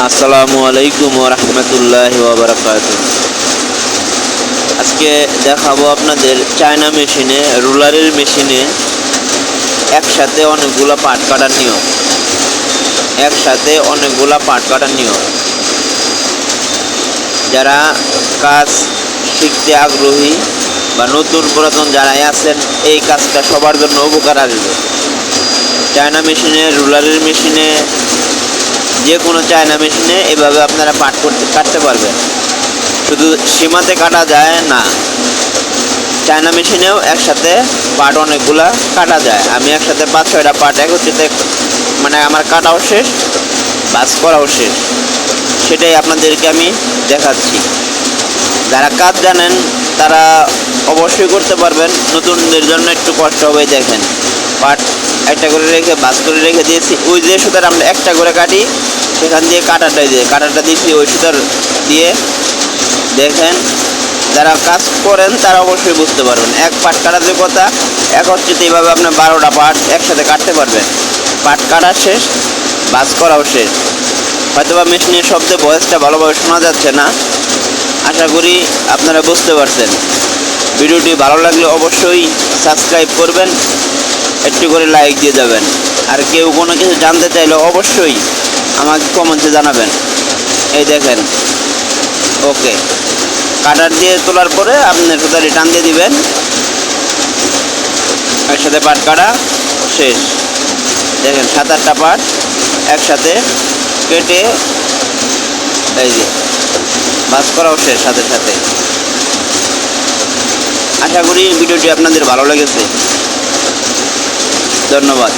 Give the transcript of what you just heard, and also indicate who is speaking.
Speaker 1: আসসালামু আলাইকুম রহমতুল্লাহ বারকাত আজকে দেখাবো আপনাদের চায়না মেশিনে, রুলারের মেশিনে একসাথে অনেকগুলো পাট কাটার নিয়ম। একসাথে অনেকগুলো পাট কাটার নিয়ম। যারা কাজ শিখতে আগ্রহী বা নতুন পুরাতন যারাই আছেন, এই কাজটা সবার জন্য উপকার আসবে। চায়না মেশিনে, রুলারের মেশিনে যে কোনো চায়না মেশিনে এভাবে আপনারা পাট করতে, কাটতে পারবেন। শুধু সীমাতে কাটা যায় না। চায়না মেশিনেও একসাথে পাট অনেকগুলা কাটা যায়। আমি একসাথে পাঁচ, ছয়টা পাট একত্রিত মানে আমার কাটাও শেষ, বাস করাও শেষ। সেটাই আপনাদেরকে আমি দেখাচ্ছি। যারা কাজ জানেন, তারা অবশ্যই করতে পারবেন। নতুনদের জন্য একটু কষ্ট হবে, দেখেন। পাট একটা করে রেখে, বাস করে রেখে দিয়েছি। ওই যে সুতার আমরা একটা করে কাটি, সেখান দিয়ে কাটাটাই দিয়ে, কাটাটা দিয়েছি ওই সুতার দিয়ে। দেখেন, যারা কাজ করেন তারা অবশ্যই বুঝতে পারবেন। এক পাট কাটার যে কথা, একত্রিত এইভাবে আপনার বারোটা পাট একসাথে কাটতে পারবেন। পাট কাটা শেষ, বাস করাও শেষ। হয়তোবা মেশিনের শব্দে ভয়েসটা ভালোভাবে শোনা যাচ্ছে না। আশা করি আপনারা বুঝতে পারছেন। ভিডিওটি ভালো লাগলে অবশ্যই সাবস্ক্রাইব করবেন। একটু করে লাইক দিয়ে যাবেন। আর কেউ কোনো কিছু জানতে চাইলে অবশ্যই আমাকে কমেন্টে জানাবেন। এই দেখেন। ওকে কাটার দিয়ে তোলার পরে আপনি সুতারি টান দিয়ে দিবেন। একসাথে পাট কাটা, শেষ। দেখেন, সাত আটটা পাট একসাথে কেটে, এই যে, বাস করাও শেষ সাথে সাথে। আশা করি ভিডিওটি আপনাদের ভালো লেগেছে। ধন্যবাদ।